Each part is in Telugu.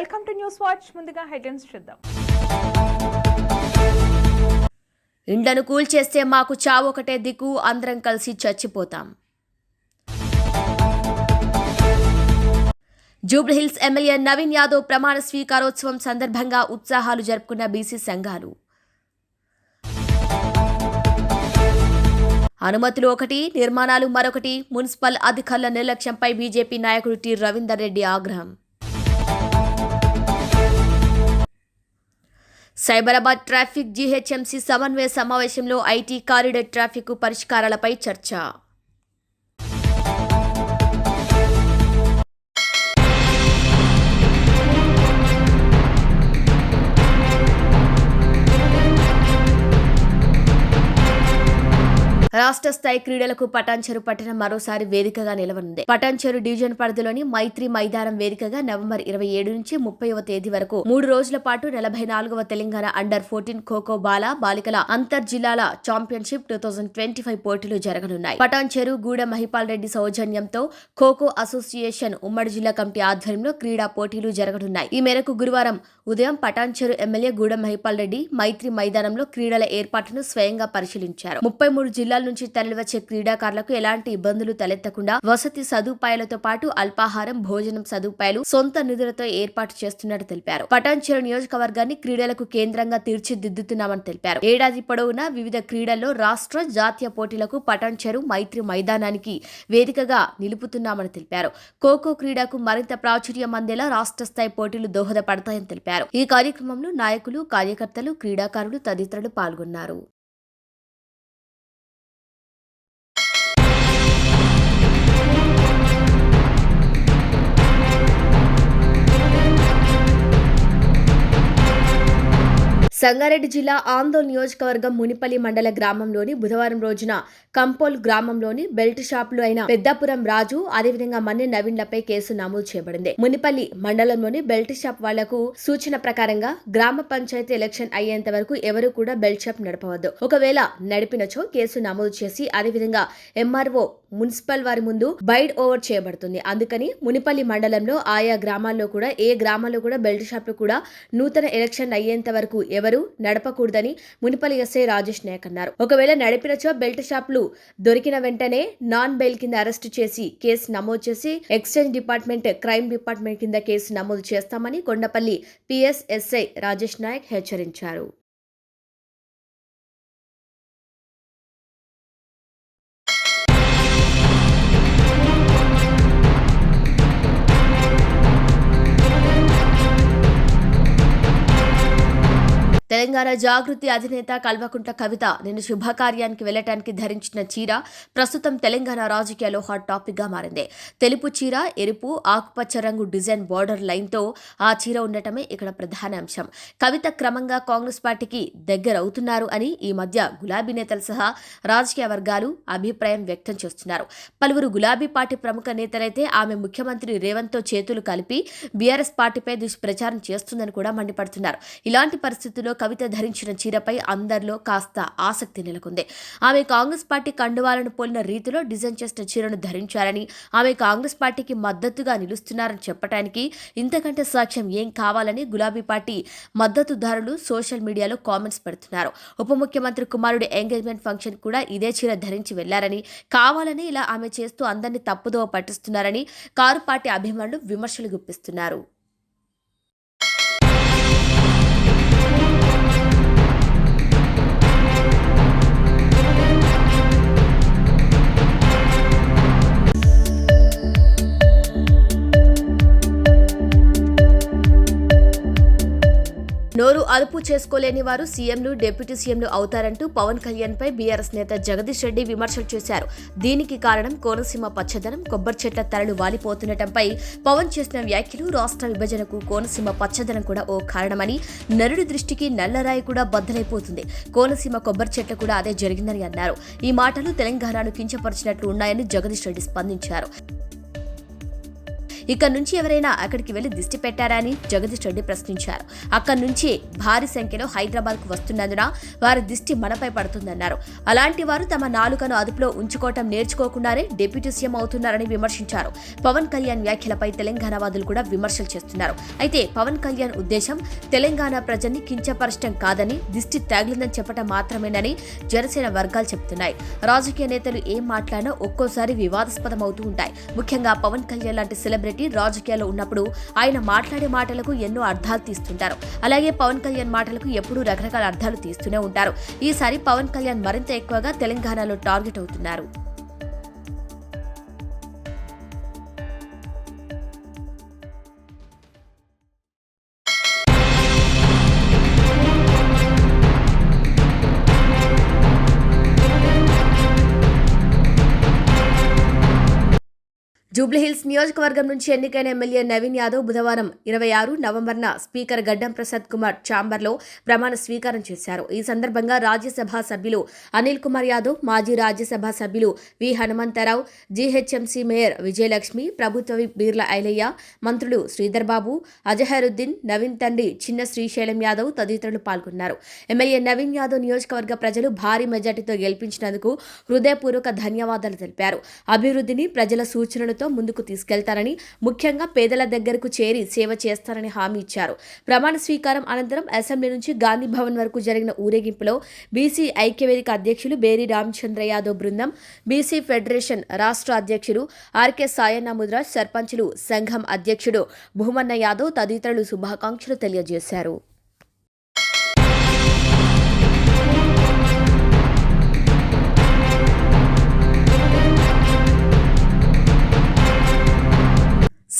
Welcome to news watch. ముందుగా హెడ్లైన్స్ చూద్దాం. ఇండ్లను కూల్చేస్తే మాకు చావు ఒకటే దిక్కు అందరం కలిసి చచ్చిపోతాం. జూబ్లీహిల్స్ ఎమ్మెల్యే నవీన్ యాదవ్ ప్రమాణ స్వీకారోత్సవం సందర్భంగా ఉత్సాహాలు జరుపుకున్న బీసీ సంఘాలు. అనుమతులు ఒకటి నిర్మాణాలు మరొకటి మున్సిపల్ అధికారుల నిర్లక్ష్యంపై బీజేపీ నాయకుడు టి రవీందర్ రెడ్డి ఆగ్రహం. సైబరాబాద్ ట్రాఫిక్ జీహెచ్ఎంసీ సమన్వయ సమావేశంలో ఐటీ కారిడార్ ట్రాఫిక్ పరిష్కారాలపై చర్చ. రాష్ట్ర స్థాయి క్రీడలకు పటాన్చెరు పట్టణం మరోసారి వేదికగా నిలవనుంది. పటాన్చెరు డివిజన్ పరిధిలోని మైత్రి మైదానం వేదికగా నవంబర్ ఇరవై ఏడు నుంచి ముప్పైవ తేదీ వరకు మూడు రోజుల పాటు నలభై నాలుగవ తెలంగాణ అండర్ ఫోర్టీన్ ఖోఖో బాల బాలికల అంతర్ జిల్లాల championship two thousand twenty five పోటీలు జరగనున్నాయి. పటాన్చెరు గూడ మహిపాల్ రెడ్డి సౌజన్యంతో ఖోఖో అసోసియేషన్ ఉమ్మడి జిల్లా కమిటీ ఆధ్వర్యంలో క్రీడా పోటీలు జరగనున్నాయి. ఈ మేరకు గురువారం ఉదయం పటాన్చెరు ఎమ్మెల్యే గూడ మహిపాల్ రెడ్డి మైత్రి మైదానంలో క్రీడల ఏర్పాటును స్వయంగా పరిశీలించారు. ముప్పై మూడు జిల్లాల నుంచి తరలివచ్చే క్రీడాకారులకు ఎలాంటి ఇబ్బందులు తలెత్తకుండా వసతి సదుపాయాలతో పాటు అల్పాహారం భోజనం సదుపాయాలు సొంత నిధులతో ఏర్పాటు చేస్తున్నట్టు తెలిపారు. పటాన్చెరు నియోజకవర్గాన్ని క్రీడలకు కేంద్రంగా తీర్చిదిద్దుతున్నామని తెలిపారు. ఏడాది పొడవునా వివిధ క్రీడల్లో రాష్ట్ర జాతీయ పోటీలకు పటాన్చెరు మైత్రి మైదానానికి వేదికగా నిలుపుతున్నామని తెలిపారు. ఖోఖో క్రీడకు మరింత ప్రాచుర్యం అందేలా రాష్ట్ర స్థాయి పోటీలు దోహదపడతాయని తెలిపారు. ఈ కార్యక్రమంలో నాయకులు కార్యకర్తలు క్రీడాకారులు తదితరులు పాల్గొన్నారు. సంగారెడ్డి జిల్లా ఆందోళన నియోజకవర్గం మునిపల్లి మండల గ్రామంలోని బుధవారం రోజున కంపోల్ గ్రామంలోని బెల్ట్ షాపులు అయిన పెద్దాపురం రాజు అదేవిధంగా మన్ని నవీన్లపై కేసు నమోదు చేయబడింది. మునిపల్లి మండలంలోని బెల్ట్ షాప్ వాళ్ళకు సూచన ప్రకారంగా గ్రామ పంచాయతీ ఎలక్షన్ అయ్యేంత వరకు ఎవరు కూడా బెల్ట్ షాప్ నడపవద్దు. ఒకవేళ నడిపినచో కేసు నమోదు చేసి అదేవిధంగా ఎంఆర్ఓ మున్సిపల్ వారి ముందు బైడ్ ఓవర్ చేయబడుతుంది. అందుకని మునిపల్లి మండలంలో ఆయా గ్రామాల్లో కూడా ఏ గ్రామాల్లో కూడా బెల్ట్ షాప్లు కూడా నూతన ఎలక్షన్ అయ్యేంత వరకు ఎవరు నడపకూడదని మునిపల్లి ఎస్ఐ రాజేష్ నాయక్ అన్నారు. ఒకవేళ నడిపినచో బెల్ట్ షాప్లు దొరికిన వెంటనే నాన్ బెయిల్ కింద అరెస్ట్ చేసి కేసు నమోదు చేసి ఎక్స్చేంజ్ డిపార్ట్మెంట్ క్రైమ్ డిపార్ట్మెంట్ కింద కేసు నమోదు చేస్తామని కొండపల్లి పిఎస్ఎస్ఐ రాజేష్ నాయక్ హెచ్చరించారు. తెలంగాణ జాగృతి అధినేత కల్వకుంట కవిత నేను శుభకార్యానికి వెళ్ళటానికి ధరించిన చీర ప్రస్తుతం తెలంగాణ రాజకీయాల్లో హాట్ టాపిక్గా మారింది. తెలుపు చీర ఎరుపు ఆకుపచ్చ రంగు డిజైన్ బార్డర్ లైన్తో ఆ చీర ఉండటమే ఇక్కడ ప్రధాన అంశం. కవిత క్రమంగా కాంగ్రెస్ పార్టీకి దగ్గర అవుతున్నారు అని ఈ మధ్య గులాబీ నేతలు సహా రాజకీయ వర్గాలు అభిప్రాయం వ్యక్తం చేస్తున్నారు. పలువురు గులాబీ పార్టీ ప్రముఖ నేతలైతే ఆమె ముఖ్యమంత్రి రేవంత్తో చేతులు కలిపి బీఆర్ఎస్ పార్టీపై దుష్ప్రచారం చేస్తుందని కూడా మండిపడుతున్నారు. ఇలాంటి పరిస్థితుల్లో కవిత ధరించిన చీరపై అందరిలో కాస్త ఆసక్తి నెలకొంది. ఆమె కాంగ్రెస్ పార్టీ కండువాలను పోలిన రీతిలో డిజైన్ చేసిన చీరను ధరించారని ఆమె కాంగ్రెస్ పార్టీకి మద్దతుగా నిలుస్తున్నారని చెప్పడానికి ఇంతకంటే సాక్ష్యం ఏం కావాలని గులాబీ పార్టీ మద్దతుదారులు సోషల్ మీడియాలో కామెంట్స్ పెడుతున్నారు. ఉప ముఖ్యమంత్రి కుమారుడి ఎంగేజ్మెంట్ ఫంక్షన్ కూడా ఇదే చీర ధరించి వెళ్ళారని కావాలని ఇలా ఆమె చేస్తూ అందరినీ తప్పుదోవ పట్టిస్తున్నారని కారు పార్టీ అభిమానులు విమర్శలు గుప్పిస్తున్నారు. అదుపు చేసుకోలేని వారు సీఎంలు డిప్యూటీ సీఎంలు అవుతారంటూ పవన్ కళ్యాణ్ పై బీఆర్ఎస్ నేత జగదీష్ రెడ్డి విమర్శలు చేశారు. దీనికి కారణం కోనసీమ పచ్చదనం కొబ్బరి చెట్ల తరలు వాలిపోతుండటంపై పవన్ చేసిన వ్యాఖ్యలు రాష్ట్ర విభజనకు కోనసీమ పచ్చదనం కూడా ఓ కారణమని నరుడి దృష్టికి నల్లరాయి కూడా బద్దలైపోతుంది. కోనసీమ కొబ్బరి చెట్ల కూడా అదే జరిగిందని అన్నారు. ఈ మాటలు తెలంగాణను కించపరిచినట్లు ఉన్నాయని జగదీష్ రెడ్డి స్పందించారు. ఇక్కడ నుంచి ఎవరైనా అక్కడికి వెళ్ళి దిష్టి పెట్టారా అని జగదీష్ రెడ్డి ప్రశ్నించారు. అక్కడి నుంచి భారీ సంఖ్యలో హైదరాబాద్కు వస్తున్నందున వారి దిష్టి మనపై పడుతుందన్నారు. అలాంటి వారు తమ నాలుకను అదుపులో ఉంచుకోవటం నేర్చుకోకుండానే డిప్యూటీ సీఎం అవుతున్నారని విమర్శించారు. పవన్ కళ్యాణ్ వ్యాఖ్యలపై తెలంగాణ వాదులు కూడా విమర్శలు చేస్తున్నారు. అయితే పవన్ కళ్యాణ్ ఉద్దేశం తెలంగాణ ప్రజల్ని కించపరచడం కాదని దిష్టి తగిలిందని చెప్పడం మాత్రమేనని జనసేన వర్గాలు చెబుతున్నాయి. రాజకీయ నేతలు ఏం మాట్లాడినా ఒక్కోసారి వివాదాస్పదం అవుతూ ఉంటాయి. ముఖ్యంగా పవన్ కళ్యాణ్ లాంటి సెలబ్రిటీ రాజకీయాల్లో ఉన్నప్పుడు ఆయన మాట్లాడే మాటలకు ఎన్నో అర్థాలు తీస్తుంటారు. అలాగే పవన్ కళ్యాణ్ మాటలకు ఎప్పుడూ రకరకాల అర్థాలు తీస్తూనే ఉంటారు. ఈసారి పవన్ కళ్యాణ్ మరింత ఎక్కువగా తెలంగాణలో టార్గెట్ అవుతున్నారు. జూబ్లీహిల్స్ నియోజకవర్గం నుంచి ఎన్నికైన ఎమ్మెల్యే నవీన్ యాదవ్ బుధవారం ఇరవై ఆరు నవంబర్న స్పీకర్ గడ్డం ప్రసాద్ కుమార్ ఛాంబర్లో ప్రమాణ స్వీకారం చేశారు. ఈ సందర్భంగా రాజ్యసభ సభ్యులు అనిల్ కుమార్ యాదవ్ మాజీ రాజ్యసభ సభ్యులు V Hanumantha Rao GHMC mayor Vijayalakshmi ప్రభుత్వ బీర్ల ఐలయ్య మంత్రులు శ్రీధర్ బాబు అజహరుద్దీన్ నవీన్ తండ్రి చిన్న శ్రీశైలం యాదవ్ తదితరులు పాల్గొన్నారు. ఎమ్మెల్యే నవీన్ యాదవ్ నియోజకవర్గ ప్రజలు భారీ మెజార్టీతో గెలిపించినందుకు హృదయపూర్వక ధన్యవాదాలు తెలిపారు. అభివృద్ధిని ప్రజల సూచనలతో ముందుకు తీసుకెళ్తారని ముఖ్యంగా పేదల దగ్గరకు చేరి సేవ చేస్తారని హామీ ఇచ్చారు. ప్రమాణ స్వీకారం అనంతరం అసెంబ్లీ నుంచి గాంధీ భవన్ వరకు జరిగిన ఊరేగింపులో బీసీ ఐక్యవేదిక అధ్యక్షులు బేరి రామచంద్ర యాదవ్ బృందం బీసీ ఫెడరేషన్ రాష్ట్ర అధ్యక్షులు ఆర్కే సాయన్న ముద్రాజ్ సర్పంచులు సంఘం అధ్యక్షుడు భూమన్న యాదవ్ తదితరులు శుభాకాంక్షలు తెలియజేశారు.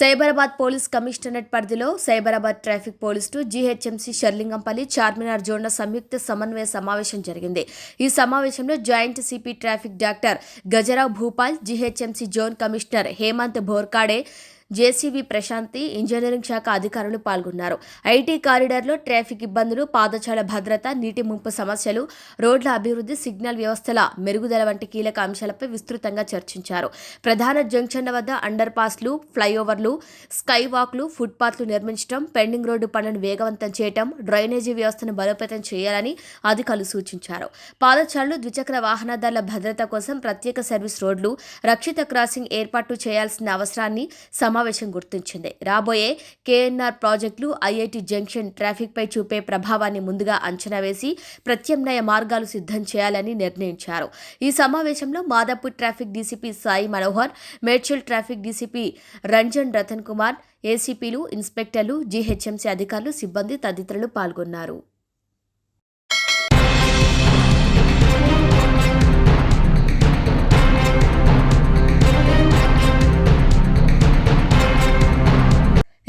సైబరాబాద్ పోలీస్ కమిషనరేట్ పరిధిలో సైబరాబాద్ ట్రాఫిక్ పోలీసులు జీహెచ్ఎంసీ షర్లింగంపల్లి చార్మినార్ జోన్ల సంయుక్త సమన్వయ సమావేశం జరిగింది. ఈ సమావేశంలో joint CP traffic doctor Gajarao Bhupal GHMC zone commissioner Hemant Borkade JCB Prashanti engineering శాఖ అధికారులు పాల్గొన్నారు. ఐటీ కారిడార్లో ట్రాఫిక్ ఇబ్బందులు పాదచాల భద్రత నీటి ముంపు సమస్యలు రోడ్ల అభివృద్ధి సిగ్నల్ వ్యవస్థల మెరుగుదల వంటి కీలక అంశాలపై విస్తృతంగా చర్చించారు. ప్రధాన జంక్షన్ల వద్ద అండర్ పాస్లు ఫ్లైఓవర్లు స్కై వాక్లు ఫుట్పాత్లు నిర్మించడం పెండింగ్ రోడ్డు పనులను వేగవంతం చేయడం డ్రైనేజీ వ్యవస్థను బలోపేతం చేయాలని అధికారులు సూచించారు. పాదచారులు ద్విచక్ర వాహనదారుల భద్రత కోసం ప్రత్యేక సర్వీస్ రోడ్లు రక్షిత క్రాసింగ్ ఏర్పాటు చేయాల్సిన అవసరాన్ని సమావేశం గుర్తించింది. రాబోయే కేఎన్ఆర్ ప్రాజెక్టులు ఐఐటి జంక్షన్ ట్రాఫిక్పై చూపే ప్రభావాన్ని ముందుగా అంచనా వేసి ప్రత్యామ్నాయ మార్గాలు సిద్ధం చేయాలని నిర్ణయించారు. ఈ సమావేశంలో Madhapur traffic DCP Sai Manohar Medchal traffic DCP Ranjan Ratan Kumar ఏసీపీలు ఇన్స్పెక్టర్లు జీహెచ్ఎంసీ అధికారులు సిబ్బంది తదితరులు పాల్గొన్నారు.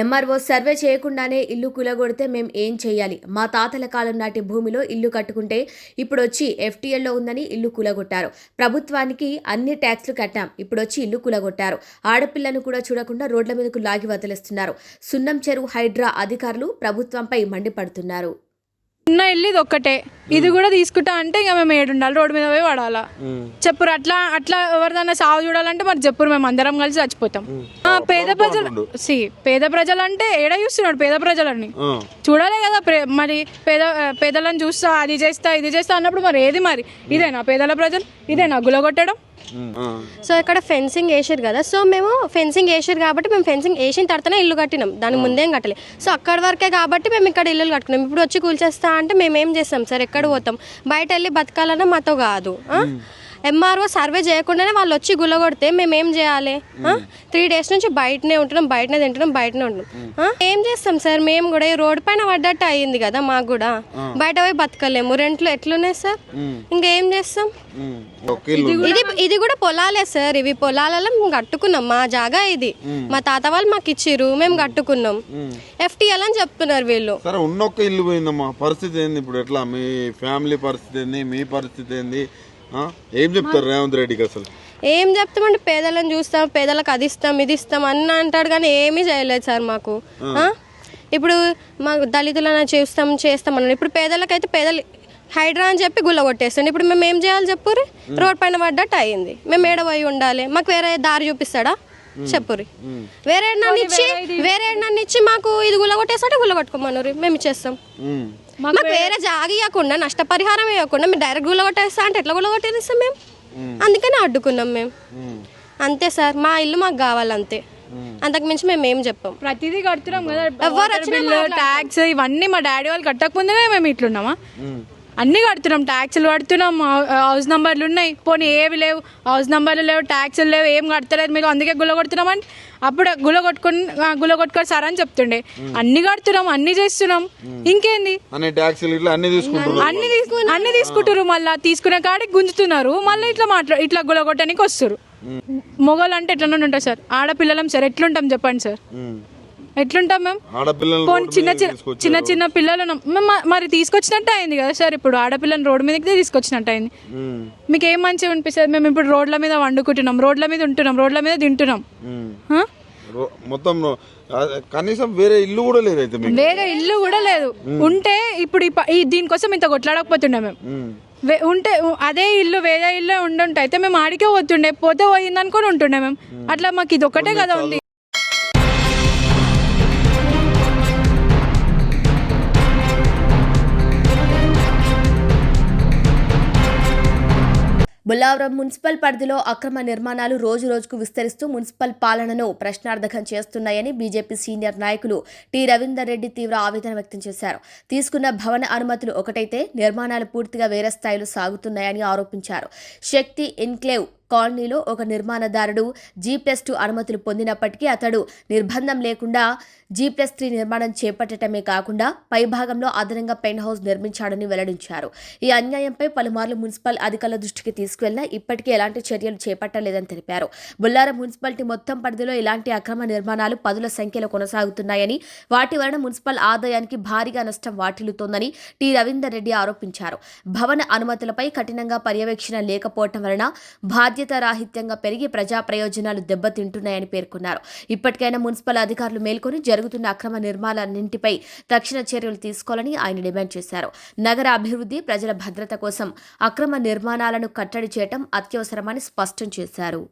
ఎంఆర్ఓ సర్వే చేయకుండానే ఇల్లు కూలగొడితే మేం ఏం చేయాలి? మా తాతల కాలం నాటి భూమిలో ఇల్లు కట్టుకుంటే ఇప్పుడు వచ్చి ఎఫ్టీఎల్లో ఉందని ఇల్లు కూలగొట్టారు. ప్రభుత్వానికి అన్ని ట్యాక్స్లు కట్టాం ఇప్పుడు వచ్చి ఇల్లు కూలగొట్టారు. ఆడపిల్లను కూడా చూడకుండా రోడ్ల మీదకు లాగి వదిలేస్తున్నారు. సున్నం చెరువు హైడ్రా అధికారులు ప్రభుత్వంపై మండిపడుతున్నారు. ఉన్న ఇల్లు ఇది ఒక్కటే ఇది కూడా తీసుకుంటా అంటే ఇక మేము ఏడు ఉండాలి రోడ్డు మీద పోయి పడాలా. చెప్పురు అట్లా అట్లా ఎవరిదైనా సాగు చూడాలంటే మరి చెప్పురు మేము అందరం కలిసి చచ్చిపోతాం. ఆ, పేద ప్రజలు సి పేద ప్రజలు అంటే ఏడ చూస్తున్నాడు పేద ప్రజలని? చూడాలి కదా ప్రే- మరి పేద పేదలను చూస్తా అది చేస్తా ఇది చేస్తా అన్నప్పుడు మరి ఏది మరి? ఇదేనా పేదల ప్రజలు? ఇదేనా గులగొట్టడం? సో ఇక్కడ ఫెన్సింగ్ వేసారు కదా సో మేము ఫెన్సింగ్ వేసారు కాబట్టి మేము ఫెన్సింగ్ వేసిన తర్వాతనే ఇల్లు కట్టినాం దాని ముందేం కట్టలేదు సో అక్కడి వరకే కాబట్టి మేము ఇక్కడ ఇల్లు కట్టుకున్నాం. ఇప్పుడు వచ్చి కూల్చేస్తా అంటే మేము ఏం చేస్తాం సార్? ఎక్కడ పోతాం? బయట వెళ్ళి బతకాలన్నా మాతో కాదు ఎంఆర్ఓ సర్వే చేయకుండానే వాళ్ళు వచ్చి గుల్లగొడితే మేము ఏం చేయాలి? త్రీ డేస్ నుంచి బయటనే ఉంటున్నాం బయటనే తింటున్నాం బయటనే ఉంటున్నాం? ఏం చేస్తాం సార్? మేము కూడా ఈ రోడ్ పైన పడ్డట్టు అయ్యింది కదా మాకు కూడా. బయట పోయి బతకలేము. రెంట్లు ఎట్లున్నాయి సార్? ఇంకేం చేస్తాం? ఇది ఇది కూడా పొలాలే సార్. ఇవి పొలాలలో మేము కట్టుకున్నాం. మా జాగా ఇది. మా తాత వాళ్ళు మాకు ఇచ్చిర్రు. మేము కట్టుకున్నాం. ఎఫ్టీఎల్ అని చెప్తున్నారు వీళ్ళు. సరే ఉన్నొక్క ఇల్లు పోయిందమ్మా. పరిస్థితి ఏంది ఇప్పుడు? ఎట్లా? మీ ఫ్యామిలీ పరిస్థితి ఏంది? మీ పరిస్థితి ఏంది? ఏం చెప్తారు రేవంత్ రెడ్డికి అసలు? ఏం చెప్తామంటే పేదలను చూస్తాం పేదలకు అది ఇస్తాం ఇది ఇస్తాం అన్న అంటాడు కానీ ఏమీ చేయలేదు సార్ మాకు? ఇప్పుడు మాకు దళితులను చూస్తాం చేస్తాం అన్నాడు. ఇప్పుడు పేదలకైతే పేదలు హైడ్రా అని చెప్పి గుల్ల కొట్టేస్తాడు. ఇప్పుడు మేము ఏం చేయాలి చెప్పుర్రి రోడ్ పైన పడ్డట్టు అయ్యింది మేము ఏడ పోయి ఉండాలి. మాకు వేరే దారి చూపిస్తాడా? చెప్పురి వేరే నన్ను ఇచ్చి వేరే నన్ను ఇచ్చి మాకు ఇది గుల్లగొట్టేసాటే గుల్లగొట్టుకోమన్నారు మేము ఇచ్చేస్తాం. మాకు వేరే జాగ ఇవ్వకుండా నష్టపరిహారం ఇవ్వకుండా మీరు డైరెక్ట్ గుల్లగొట్టేస్తా అంటే ఎట్లా గుల్లగొట్టేస్తాం మేము? అందుకని అడ్డుకున్నాం మేము. అంతే సార్ మా ఇల్లు మాకు కావాలంతే. అంతకు మించి మేము ఏం చెప్పాం. ప్రతిదీ కడుతున్నాం కదా ఎవరు ట్యాక్స్ ఇవన్నీ మా డాడీ వాళ్ళు కట్టకముందే మేము ఇట్లున్నామా? అన్నీ కడుతున్నాం ట్యాక్స్లు కడుతున్నాం హౌస్ నంబర్లు ఉన్నాయి. పోనీ ఏవి లేవు హౌస్ నంబర్లు లేవు ట్యాక్స్లు లేవు ఏం కడతలేదు మీకు అందుకే గుల్ల కొడుతున్నాం అంటే అప్పుడు గుల్ల కొట్టుకుని గుల్ల కొట్టుకొని సార్ అని చెప్తుండే అన్ని కడుతున్నాం అన్ని చేస్తున్నాం. ఇంకేంది? అన్ని ట్యాక్సీలు ఇట్లా అన్ని తీసుకుంటారు అన్ని తీసుకు అన్ని తీసుకుంటారు మళ్ళీ తీసుకునే కాడికి గుంజుతున్నారు మళ్ళీ ఇట్లా మాట్లా ఇట్లా గుల్ల కొట్టడానికి వస్తారు మొగలు అంటే ఎట్లా ఉంటారు సార్ ఆడపిల్లలం సార్ ఎట్లుంటాం చెప్పండి సార్. ఎట్లుంటాం మేము పోనీ చిన్న చిన్న. చిన్న చిన్న పిల్లలు ఉన్నాం. మ- మ- మరి తీసుకొచ్చినట్టు అయింది కదా సార్ ఇప్పుడు? ఆడపిల్లని రోడ్డు మీదకి తీసుకొచ్చినట్టు అయింది. మీకు ఏం మంచిగా అనిపిస్తుంది? మేము ఇప్పుడు రోడ్ల మీద వండుకుంటున్నాం రోడ్ల మీద ఉంటున్నాం రోడ్ల మీద తింటున్నాం. మొత్తం కనీసం వేరే ఇల్లు కూడా లేదు అయితే వేరే ఇల్లు కూడా లేదు. ఉంటే ఇప్పుడు ఈ దీనికోసం ఇంత కొట్లాడకపోతుండే మేము. ఉంటే అదే ఇల్లు వేరే ఇల్లు ఉండుంటే అయితే మేము ఆడికే పోతుండే పోతే పోయింది అనుకొని ఉంటుండే మేము. అట్లా మాకు ఇది ఒకటే కదా ఉంది. బుల్లావరం మున్సిపల్ పరిధిలో అక్రమ నిర్మాణాలు రోజు రోజుకు విస్తరిస్తూ మున్సిపల్ పాలనను ప్రశ్నార్థకం చేస్తున్నాయని బీజేపీ సీనియర్ నాయకులు టి రవీందర్ రెడ్డి తీవ్ర ఆవేదన వ్యక్తం చేశారు. తీసుకున్న భవన అనుమతులు ఒకటైతే నిర్మాణాలు పూర్తిగా వేరే స్థాయిలో సాగుతున్నాయని ఆరోపించారు. శక్తి ఎన్క్లేవ్ కాలనీలో ఒక నిర్మాణదారుడు జీ ప్లస్ టూ అనుమతులు పొందినప్పటికీ అతడు నిర్బంధం లేకుండా జీ ప్లస్ త్రీ నిర్మాణం చేపట్టడమే కాకుండా పైభాగంలో అదనంగా పెన్ హౌస్ నిర్మించాడని వెల్లడించారు. ఈ అన్యాయంపై పలుమార్లు మున్సిపల్ అధికారుల దృష్టికి తీసుకువెళ్ళినా ఇప్పటికీ ఎలాంటి చర్యలు చేపట్టలేదని తెలిపారు. బుల్లారం మున్సిపాలిటీ మొత్తం పరిధిలో ఇలాంటి అక్రమ నిర్మాణాలు పదుల సంఖ్యలో కొనసాగుతున్నాయని వాటి వలన మున్సిపల్ ఆదాయానికి భారీగా నష్టం వాటిల్లుతోందని టి రవీందర్ రెడ్డి ఆరోపించారు. భవన అనుమతులపై కఠినంగా పర్యవేక్షణ లేకపోవటం వలన బాధ్యతారాహిత్యంగా పెరిగి ప్రజా ప్రయోజనాలు దెబ్బతింటున్నాయని పేర్కొన్నారు. ఇప్పటికైనా మున్సిపల్ అధికారులు మేల్కొని జరుగుతున్న అక్రమ నిర్మాణాలన్నింటిపై తక్షణ చర్యలు తీసుకోవాలని ఆయన డిమాండ్ చేశారు. నగర అభివృద్ధి ప్రజల భద్రత కోసం అక్రమ నిర్మాణాలను కట్టడి చేయటం అత్యవసరమని స్పష్టం చేశారు.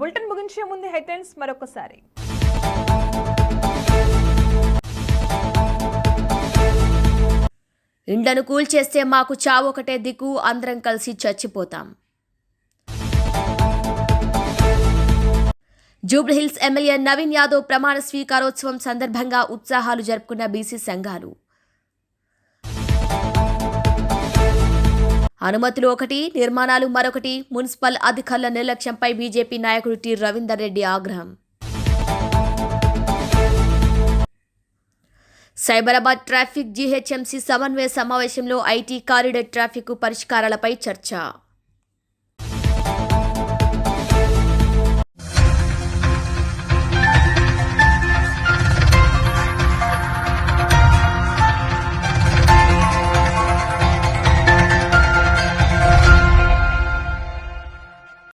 బులెటిన్ ముగించే ముందు హెడ్లైన్స్ మరొకసారి. ఇండ్లను కూల్చేస్తే మాకు చావు ఒకటే దిక్కు అందరం కలిసి చచ్చిపోతాం. జూబ్లీహిల్స్ ఎమ్మెల్యే నవీన్ యాదవ్ ప్రమాణ స్వీకారోత్సవం సందర్భంగా ఉత్సాహాలు జరుపుకున్న బీసీ సంఘాలు. అనుమతులు ఒకటి నిర్మాణాలు మరొకటి మున్సిపల్ అధికారుల నిర్లక్ష్యంపై బీజేపీ నాయకుడు టి రవీందర్ రెడ్డి ఆగ్రహం. సైబరాబాద్ ట్రాఫిక్ జీహెచ్ఎంసీ సమన్వయ సమావేశంలో ఐటీ కారిడార్ ట్రాఫిక్ పరిష్కారాలపై చర్చ.